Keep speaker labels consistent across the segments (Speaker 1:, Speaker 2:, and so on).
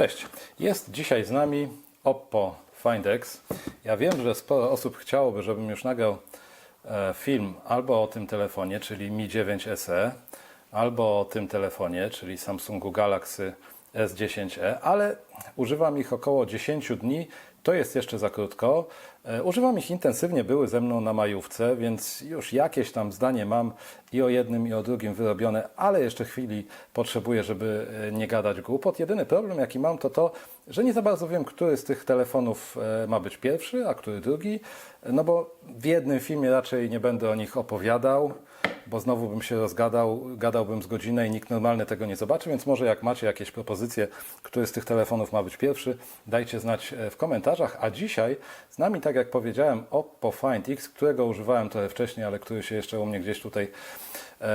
Speaker 1: Cześć, jest dzisiaj z nami Oppo Find X. Ja wiem, że sporo osób chciałoby, żebym już nagrał e, film albo o tym telefonie, czyli Mi 9 SE, albo o tym telefonie, czyli Samsungu Galaxy S10e, ale używam ich około 10 dni. To jest jeszcze za krótko. E, Używam ich intensywnie, były ze mną na majówce, więc już jakieś tam zdanie mam i o jednym, i o drugim wyrobione, ale jeszcze chwili potrzebuję, żeby e, nie gadać głupot. Jedyny problem, jaki mam, to to, że nie za bardzo wiem, który z tych telefonów e, ma być pierwszy, a który drugi. No bo w jednym filmie raczej nie będę o nich opowiadał, bo znowu bym się rozgadał, gadałbym z godzinę i nikt normalny tego nie zobaczy, więc może jak macie jakieś propozycje, który z tych telefonów ma być pierwszy, dajcie znać e, w komentarzach. A dzisiaj z nami, tak jak powiedziałem, Oppo Find X, którego używałem trochę wcześniej, ale który się jeszcze u mnie gdzieś tutaj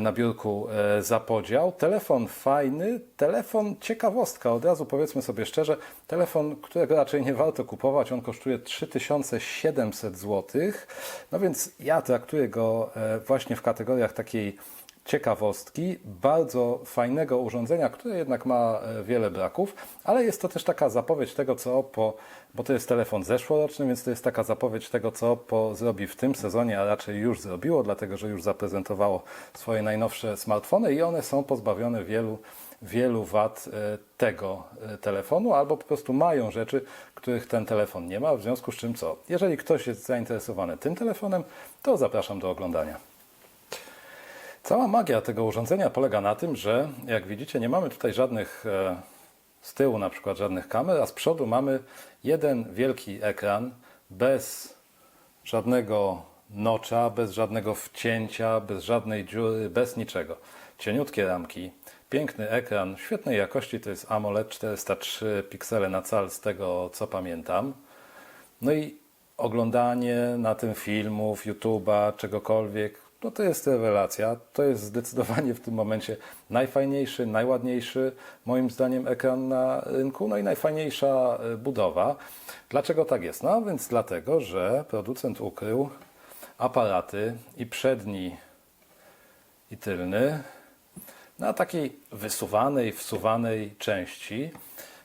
Speaker 1: na biurku e, zapodział. Telefon fajny, telefon ciekawostka. Od razu powiedzmy sobie szczerze, telefon, którego raczej nie warto kupować, on kosztuje 3700 zł. No więc ja traktuję go e, właśnie w kategoriach takiej ciekawostki, bardzo fajnego urządzenia, które jednak ma e, wiele braków, ale jest to też taka zapowiedź tego, co Oppo, bo to jest telefon zeszłoroczny, więc to jest taka zapowiedź tego, co Oppo zrobi w tym sezonie, a raczej już zrobiło, dlatego że już zaprezentowało swoje najnowsze smartfony i one są pozbawione wielu, wielu wad e, tego e, telefonu, albo po prostu mają rzeczy, których ten telefon nie ma, w związku z czym co? Jeżeli ktoś jest zainteresowany tym telefonem, to zapraszam do oglądania. Cała magia tego urządzenia polega na tym, że jak widzicie, nie mamy tutaj żadnych e, z tyłu na przykład żadnych kamer, a z przodu mamy jeden wielki ekran bez żadnego nocza, bez żadnego wcięcia, bez żadnej dziury, bez niczego. Cieniutkie ramki, piękny ekran świetnej jakości, to jest AMOLED 403 piksele na cal z tego co pamiętam. No i oglądanie na tym filmów, YouTube'a, czegokolwiek, no to jest rewelacja. To jest zdecydowanie w tym momencie najfajniejszy, najładniejszy, moim zdaniem, ekran na rynku, no i najfajniejsza e, budowa. Dlaczego tak jest? No więc dlatego, że producent ukrył aparaty i przedni, i tylny na takiej wysuwanej, wsuwanej części,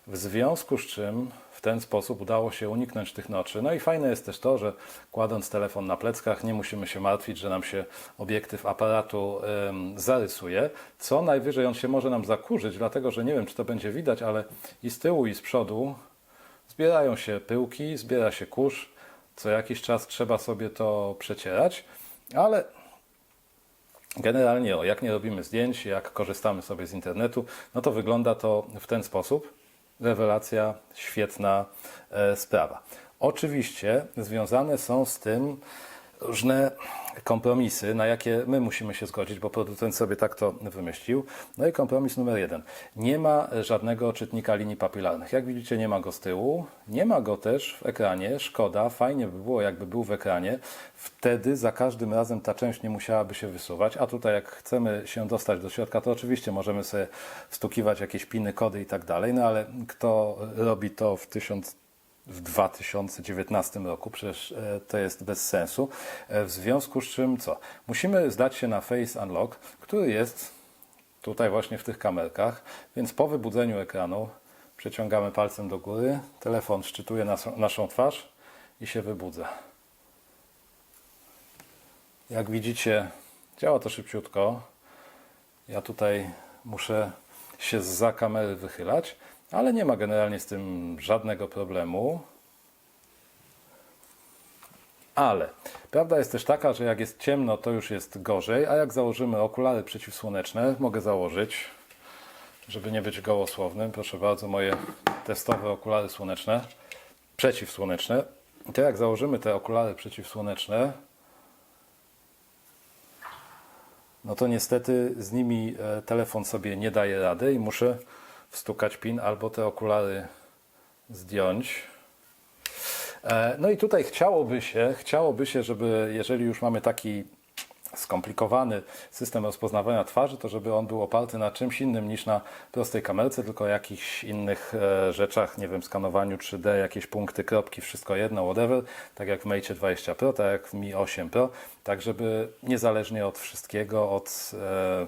Speaker 1: w związku z czym ten sposób udało się uniknąć tych noczy. No i fajne jest też to, że kładąc telefon na pleckach nie musimy się martwić, że nam się obiektyw aparatu em, zarysuje. Co najwyżej on się może nam zakurzyć, dlatego że nie wiem, czy to będzie widać, ale i z tyłu, i z przodu zbierają się pyłki, zbiera się kurz. Co jakiś czas trzeba sobie to przecierać, ale Generalnie, jak nie robimy zdjęć, jak korzystamy sobie z internetu, no to wygląda to w ten sposób. Rewelacja, świetna e, sprawa. Oczywiście związane są z tym różne kompromisy, na jakie my musimy się zgodzić, bo producent sobie tak to wymyślił. No i kompromis numer jeden. Nie ma żadnego czytnika linii papilarnych. Jak widzicie, nie ma go z tyłu, nie ma go też w ekranie. Szkoda, fajnie by było, jakby był w ekranie. Wtedy za każdym razem ta część nie musiałaby się wysuwać. A tutaj, jak chcemy się dostać do środka, to oczywiście możemy sobie wstukiwać jakieś piny, kody i tak dalej. No ale kto robi to w 1000 w 2019 roku, przecież e, to jest bez sensu. E, W związku z czym co? Musimy zdać się na Face Unlock, który jest tutaj właśnie w tych kamerkach, więc po wybudzeniu ekranu przeciągamy palcem do góry, telefon szczytuje naszą, naszą twarz i się wybudza. Jak widzicie, działa to szybciutko. Ja tutaj muszę się za kamery wychylać, ale nie ma generalnie z tym żadnego problemu. Ale prawda jest też taka, że jak jest ciemno, to już jest gorzej, a jak założymy okulary przeciwsłoneczne, mogę założyć, żeby nie być gołosłownym. Proszę bardzo, moje testowe okulary słoneczne, przeciwsłoneczne. To jak założymy te okulary przeciwsłoneczne, no to niestety z nimi e, telefon sobie nie daje rady i muszę wstukać pin albo te okulary zdjąć. E, No i tutaj chciałoby się, chciałoby się, żeby jeżeli już mamy taki skomplikowany system rozpoznawania twarzy, to żeby on był oparty na czymś innym niż na prostej kamerce, tylko jakichś innych e, rzeczach, nie wiem, skanowaniu 3D, jakieś punkty, kropki, wszystko jedno, whatever, tak jak w Mate 20 Pro, tak jak w Mi 8 Pro, tak żeby niezależnie od wszystkiego, od e,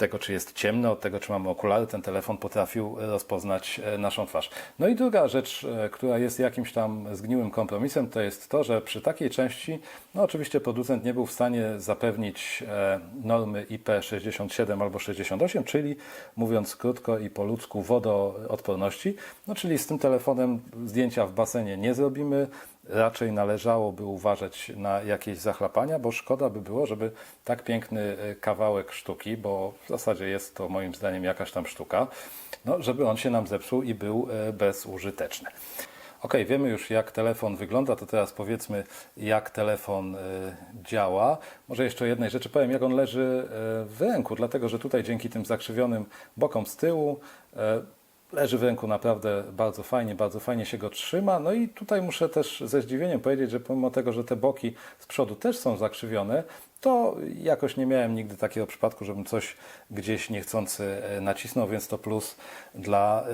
Speaker 1: tego, czy jest ciemno, od tego, czy mamy okulary, ten telefon potrafił rozpoznać e, naszą twarz. No i druga rzecz, e, która jest jakimś tam zgniłym kompromisem, to jest to, że przy takiej części, no oczywiście producent nie był w stanie zapewnić e, normy IP67 albo 68, czyli mówiąc krótko i po ludzku wodoodporności, no czyli z tym telefonem zdjęcia w basenie nie zrobimy, raczej należałoby uważać na jakieś zachlapania, bo szkoda by było, żeby tak piękny e, kawałek sztuki, bo w zasadzie jest to moim zdaniem jakaś tam sztuka, no, żeby on się nam zepsuł i był e, bezużyteczny. Ok, wiemy już jak telefon wygląda, to teraz powiedzmy jak telefon e, działa. Może jeszcze jednej rzeczy powiem, jak on leży w ręku, dlatego że tutaj dzięki tym zakrzywionym bokom z tyłu leży w ręku naprawdę bardzo fajnie, bardzo fajnie się go trzyma. No i tutaj muszę też ze zdziwieniem powiedzieć, że pomimo tego, że te boki z przodu też są zakrzywione, to jakoś nie miałem nigdy takiego przypadku, żebym coś gdzieś niechcący e, nacisnął, więc to plus dla e,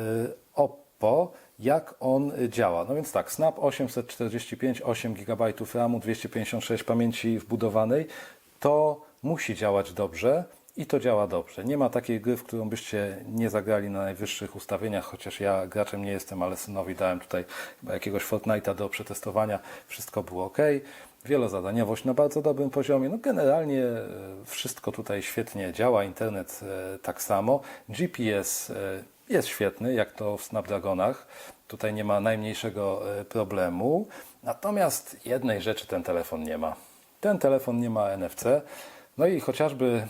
Speaker 1: Oppo. Jak on działa? No więc tak, Snap 845, 8 GB RAMu, 256 pamięci wbudowanej, to musi działać dobrze. I to działa dobrze. Nie ma takiej gry, w którą byście nie zagrali na najwyższych ustawieniach, chociaż ja graczem nie jestem, ale synowi dałem tutaj jakiegoś Fortnite'a do przetestowania. Wszystko było ok. Wielozadaniowość na bardzo dobrym poziomie. No generalnie e, wszystko tutaj świetnie działa. Internet e, tak samo. GPS e, jest świetny, jak to w Snapdragonach. Tutaj nie ma najmniejszego problemu. Natomiast jednej rzeczy ten telefon nie ma. Ten telefon nie ma NFC. No i chociażby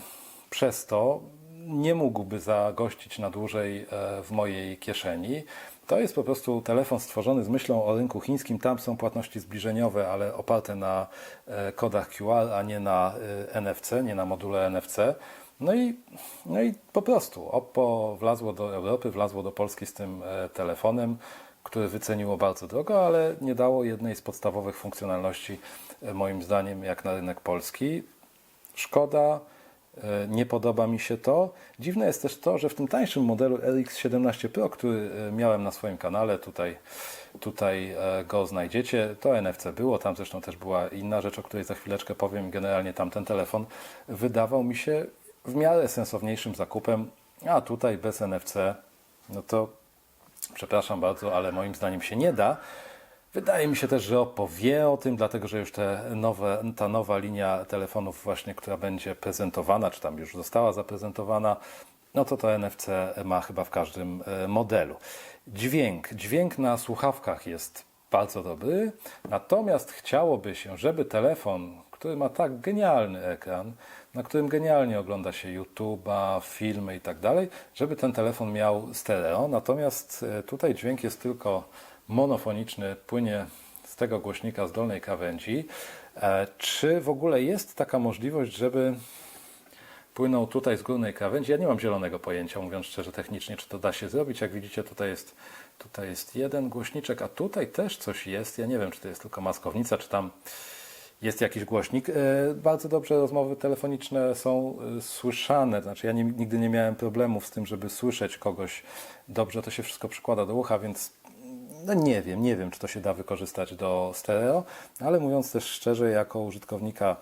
Speaker 1: przez to nie mógłby zagościć na dłużej e, w mojej kieszeni. To jest po prostu telefon stworzony z myślą o rynku chińskim. Tam są płatności zbliżeniowe, ale oparte na e, kodach QR, a nie na e, NFC, nie na module NFC. No i, no i po prostu Oppo wlazło do Europy, wlazło do Polski z tym telefonem, który wyceniło bardzo drogo, ale nie dało jednej z podstawowych funkcjonalności, moim zdaniem, jak na rynek polski. Szkoda, nie podoba mi się to. Dziwne jest też to, że w tym tańszym modelu RX17 Pro, który e, miałem na swoim kanale, tutaj, tutaj e, go znajdziecie, to NFC było, tam zresztą też była inna rzecz, o której za chwileczkę powiem. Generalnie tam ten telefon wydawał mi się w miarę sensowniejszym zakupem, a tutaj bez NFC, no to przepraszam bardzo, ale moim zdaniem się nie da. Wydaje mi się też, że Oppo wie o tym, dlatego że już te nowe, ta nowa linia telefonów właśnie, która będzie prezentowana, czy tam już została zaprezentowana, no to to NFC ma chyba w każdym e, modelu. Dźwięk. Dźwięk na słuchawkach jest bardzo dobry, natomiast chciałoby się, żeby telefon, który ma tak genialny ekran, na którym genialnie ogląda się YouTube'a, filmy i tak dalej, żeby ten telefon miał stereo. Natomiast e, tutaj dźwięk jest tylko monofoniczny płynie z tego głośnika z dolnej krawędzi. E, czy w ogóle jest taka możliwość, żeby płynął tutaj z górnej krawędzi? Ja nie mam zielonego pojęcia, mówiąc szczerze, technicznie, czy to da się zrobić. Jak widzicie, tutaj jest, tutaj jest jeden głośniczek, a tutaj też coś jest. Ja nie wiem, czy to jest tylko maskownica, czy tam jest jakiś głośnik. E, bardzo dobrze rozmowy telefoniczne są e, słyszane. Znaczy, ja nigdy nie miałem problemów z tym, żeby słyszeć kogoś dobrze. To się wszystko przykłada do ucha, więc no nie wiem, nie wiem, czy to się da wykorzystać do stereo, ale mówiąc też szczerze, jako użytkownika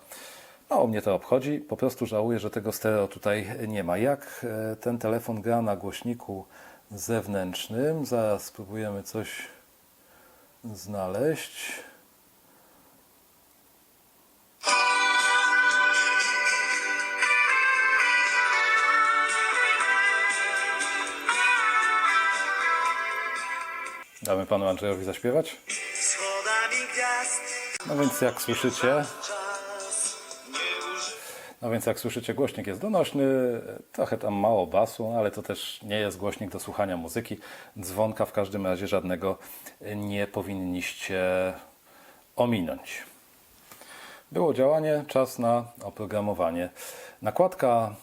Speaker 1: mało mnie to obchodzi, po prostu żałuję, że tego stereo tutaj nie ma. Jak e, ten telefon gra na głośniku zewnętrznym, zaraz spróbujemy coś znaleźć. Damy panu Andrzejowi zaśpiewać? No więc jak słyszycie, no więc jak słyszycie, głośnik jest donośny, trochę tam mało basu, ale to też nie jest głośnik do słuchania muzyki. Dzwonka w każdym razie żadnego nie powinniście ominąć. Było działanie, czas na oprogramowanie. Nakładka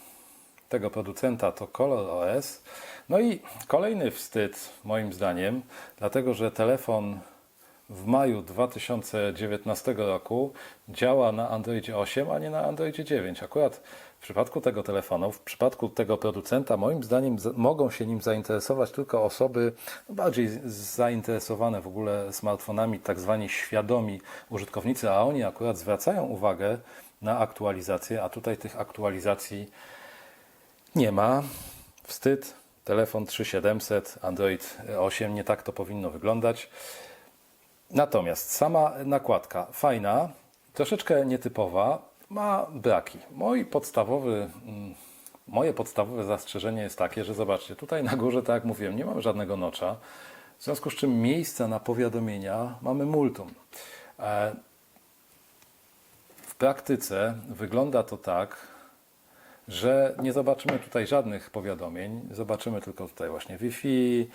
Speaker 1: tego producenta to Color OS. No i kolejny wstyd, moim zdaniem, dlatego że telefon w maju 2019 roku działa na Androidzie 8, a nie na Androidzie 9. Akurat w przypadku tego telefonu, w przypadku tego producenta, moim zdaniem mogą się nim zainteresować tylko osoby bardziej zainteresowane w ogóle smartfonami, tak zwani świadomi użytkownicy, a oni akurat zwracają uwagę na aktualizację, a tutaj tych aktualizacji Nie ma. Wstyd. Telefon 3700, Android 8, nie tak to powinno wyglądać. Natomiast sama nakładka fajna, troszeczkę nietypowa, ma braki. Mój podstawowy, mm, moje podstawowe zastrzeżenie jest takie, że zobaczcie, tutaj na górze, tak jak mówiłem, nie mamy żadnego nocza, w związku z czym miejsca na powiadomienia mamy multum. E, W praktyce wygląda to tak, że nie zobaczymy tutaj żadnych powiadomień, zobaczymy tylko tutaj właśnie Wi-Fi,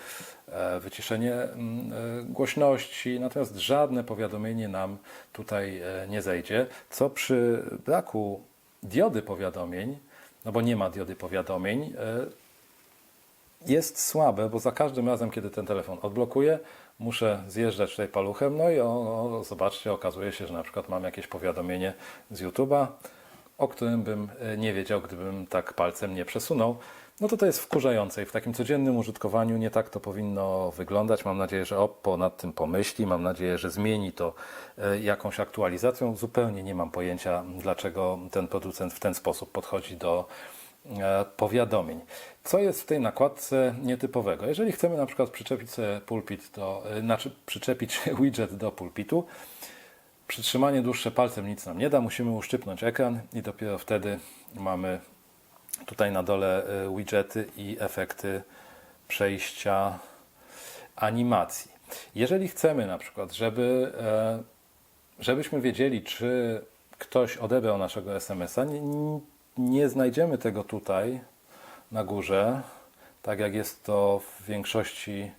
Speaker 1: e, wyciszenie mm, e, głośności, natomiast żadne powiadomienie nam tutaj e, nie zejdzie, co przy braku diody powiadomień, no bo nie ma diody powiadomień, jest słabe, bo za każdym razem, kiedy ten telefon odblokuję, muszę zjeżdżać tutaj paluchem, no i o, o, zobaczcie, okazuje się, że na przykład mam jakieś powiadomienie z YouTube'a, o którym bym e, nie wiedział, gdybym tak palcem nie przesunął. No to to jest wkurzające i w takim codziennym użytkowaniu nie tak to powinno wyglądać. Mam nadzieję, że Oppo nad tym pomyśli. Mam nadzieję, że zmieni to e, jakąś aktualizacją. Zupełnie nie mam pojęcia, dlaczego ten producent w ten sposób podchodzi do e, powiadomień. Co jest w tej nakładce nietypowego? Jeżeli chcemy na przykład przyczepić pulpit do, znaczy przyczepić widget do pulpitu, Przytrzymanie dłuższe palcem nic nam nie da, musimy uszczypnąć ekran i dopiero wtedy mamy tutaj na dole y, widgety i efekty przejścia animacji. Jeżeli chcemy na przykład, żeby, e, żebyśmy wiedzieli, czy ktoś odebrał naszego SMS-a, nie, nie znajdziemy tego tutaj na górze, tak jak jest to w większości e,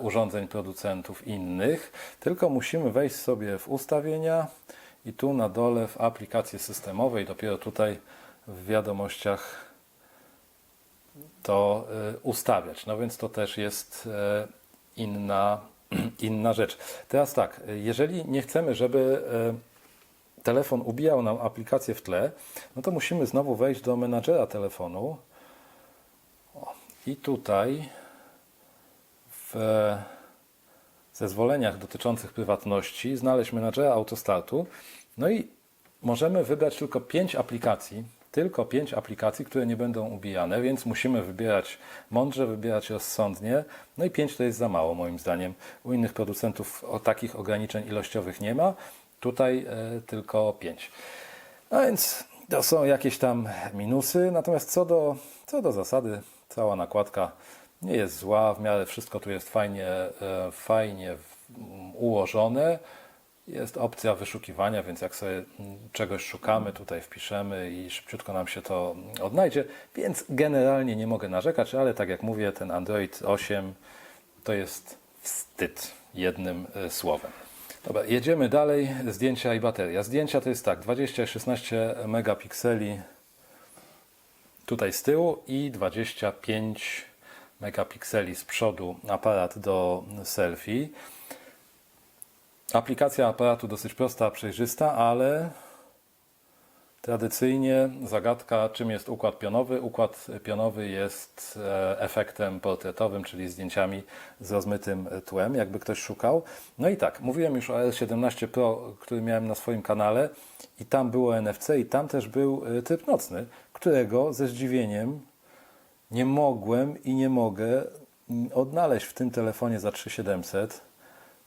Speaker 1: urządzeń producentów innych, tylko musimy wejść sobie w ustawienia i tu na dole w aplikacje systemowe i dopiero tutaj w wiadomościach to e, ustawiać. No więc to też jest e, inna, inna rzecz. Teraz tak, jeżeli nie chcemy, żeby e, telefon ubijał nam aplikację w tle, no to musimy znowu wejść do menadżera telefonu. I tutaj w zezwoleniach dotyczących prywatności znaleźć menadżera autostartu. No i możemy wybrać tylko 5 aplikacji, tylko 5 aplikacji, które nie będą ubijane, więc musimy wybierać mądrze, wybierać rozsądnie. No i 5 to jest za mało moim zdaniem. U innych producentów o takich ograniczeń ilościowych nie ma. Tutaj e, tylko 5. No więc to są jakieś tam minusy. Natomiast co do, co do zasady, cała nakładka nie jest zła, w miarę wszystko tu jest fajnie, e, fajnie ułożone. Jest opcja wyszukiwania, więc jak sobie czegoś szukamy, tutaj wpiszemy i szybciutko nam się to odnajdzie. Więc generalnie nie mogę narzekać, ale tak jak mówię, ten Android 8 to jest wstyd jednym e, słowem. Dobra, jedziemy dalej. Zdjęcia i bateria. Zdjęcia to jest tak, 20 i 16 megapikseli tutaj z tyłu i 25 megapikseli z przodu aparat do selfie. Aplikacja aparatu dosyć prosta, przejrzysta, ale tradycyjnie zagadka, czym jest układ pionowy. Układ pionowy jest e, efektem portretowym, czyli zdjęciami z rozmytym tłem, jakby ktoś szukał. No i tak, mówiłem już o R17 Pro, który miałem na swoim kanale i tam było NFC i tam też był e, tryb nocny, którego ze zdziwieniem nie mogłem i nie mogę odnaleźć w tym telefonie za 3700,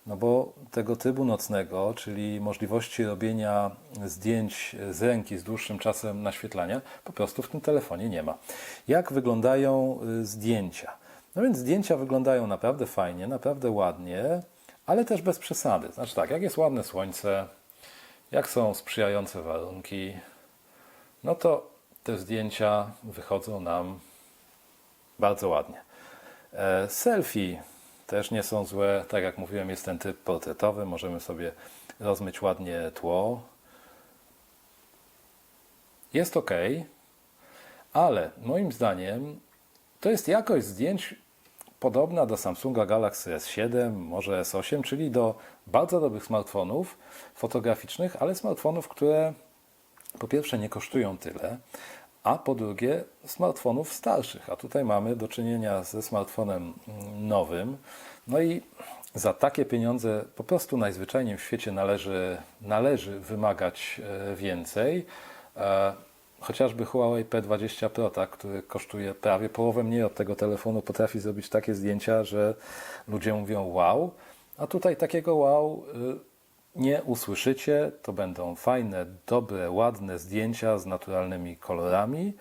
Speaker 1: no bo tego trybu nocnego, czyli możliwości robienia zdjęć z ręki z dłuższym czasem naświetlania, po prostu w tym telefonie nie ma. Jak wyglądają y, zdjęcia? No więc zdjęcia wyglądają naprawdę fajnie, naprawdę ładnie, ale też bez przesady. Znaczy tak, jak jest ładne słońce, jak są sprzyjające warunki, no to te zdjęcia wychodzą nam bardzo ładnie. E, Selfie też nie są złe. Tak jak mówiłem, jest ten typ portretowy. Możemy sobie rozmyć ładnie tło. Jest ok, ale moim zdaniem to jest jakość zdjęć podobna do Samsunga Galaxy S7, może S8, czyli do bardzo dobrych smartfonów fotograficznych, ale smartfonów, które po pierwsze nie kosztują tyle, a po drugie smartfonów starszych. A tutaj mamy do czynienia ze smartfonem mm, nowym. No i za takie pieniądze po prostu najzwyczajniej w świecie należy, należy wymagać e, więcej. E, chociażby Huawei P20 Pro, tak, który kosztuje prawie połowę mniej od tego telefonu, potrafi zrobić takie zdjęcia, że ludzie mówią wow, a tutaj takiego wow y, nie usłyszycie. To będą fajne, dobre, ładne zdjęcia z naturalnymi kolorami,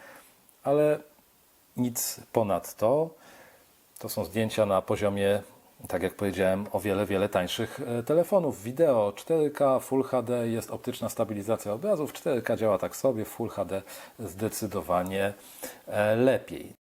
Speaker 1: ale nic ponad to. To są zdjęcia na poziomie, tak jak powiedziałem, o wiele, wiele tańszych e, telefonów. Wideo 4K, Full HD, jest optyczna stabilizacja obrazów. 4K działa tak sobie, Full HD zdecydowanie e, lepiej.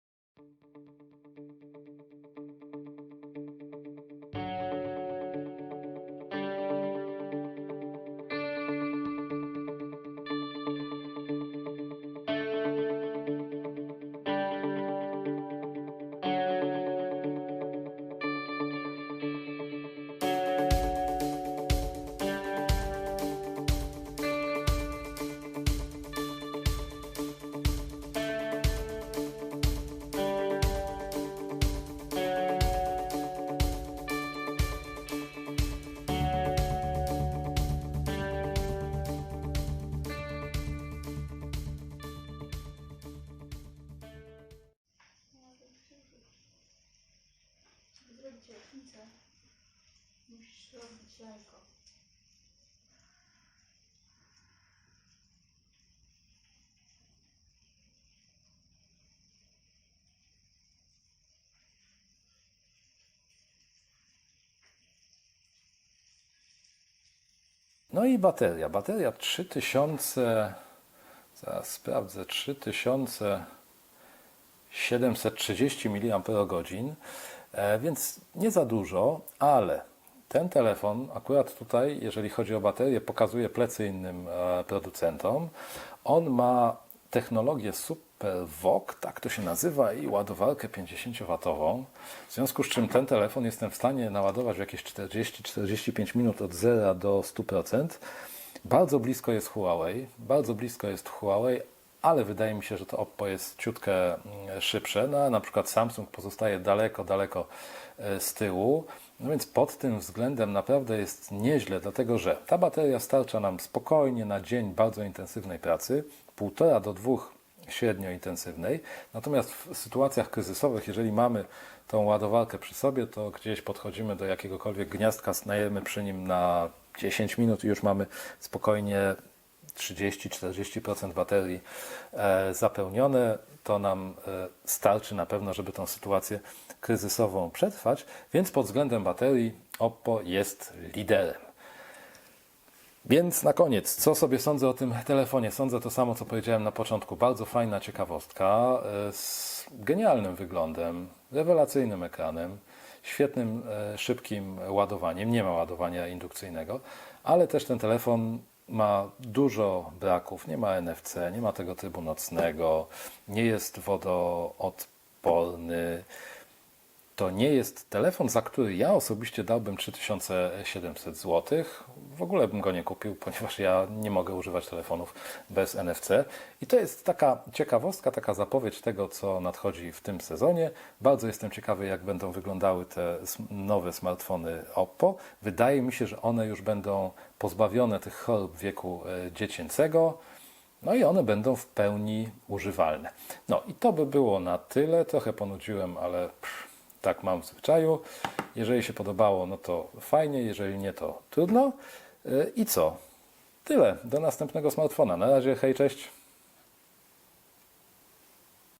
Speaker 1: No i bateria. Bateria 3000, zaraz sprawdzę, 3730 mAh, e, więc nie za dużo, ale ten telefon akurat tutaj, jeżeli chodzi o baterię, pokazuje plecy innym e, producentom. On ma technologię SuperVOOC, tak to się nazywa, i ładowarkę 50W. W związku z czym ten telefon jestem w stanie naładować w jakieś 40-45 minut od 0 do 100%. Bardzo blisko jest Huawei, bardzo blisko jest Huawei, ale wydaje mi się, że to Oppo jest ciutkę mm, szybsze. No, na przykład Samsung pozostaje daleko, daleko e, z tyłu. No więc pod tym względem naprawdę jest nieźle, dlatego że ta bateria starcza nam spokojnie na dzień bardzo intensywnej pracy, półtora do dwóch średnio intensywnej. Natomiast w sytuacjach kryzysowych, jeżeli mamy tą ładowarkę przy sobie, to gdzieś podchodzimy do jakiegokolwiek gniazdka, snajemy przy nim na 10 minut i już mamy spokojnie 30-40% baterii e, zapełnione. To nam e, starczy na pewno, żeby tą sytuację kryzysową przetrwać, więc pod względem baterii Oppo jest liderem. Więc na koniec, co sobie sądzę o tym telefonie? Sądzę to samo, co powiedziałem na początku. Bardzo fajna ciekawostka e, z genialnym wyglądem, rewelacyjnym ekranem, świetnym, e, szybkim ładowaniem. Nie ma ładowania indukcyjnego, ale też ten telefon ma dużo braków. Nie ma NFC, nie ma tego trybu nocnego, nie jest wodoodporny. To nie jest telefon, za który ja osobiście dałbym 3700 zł. W ogóle bym go nie kupił, ponieważ ja nie mogę używać telefonów bez NFC. I to jest taka ciekawostka, taka zapowiedź tego, co nadchodzi w tym sezonie. Bardzo jestem ciekawy, jak będą wyglądały te nowe smartfony Oppo. Wydaje mi się, że one już będą pozbawione tych chorób wieku e, dziecięcego. No i one będą w pełni używalne. No i to by było na tyle. Trochę ponudziłem, ale pff, tak mam w zwyczaju. Jeżeli się podobało, no to fajnie, jeżeli nie, to trudno. Yy, I co? Tyle. Do następnego smartfona. Na razie, hej, cześć.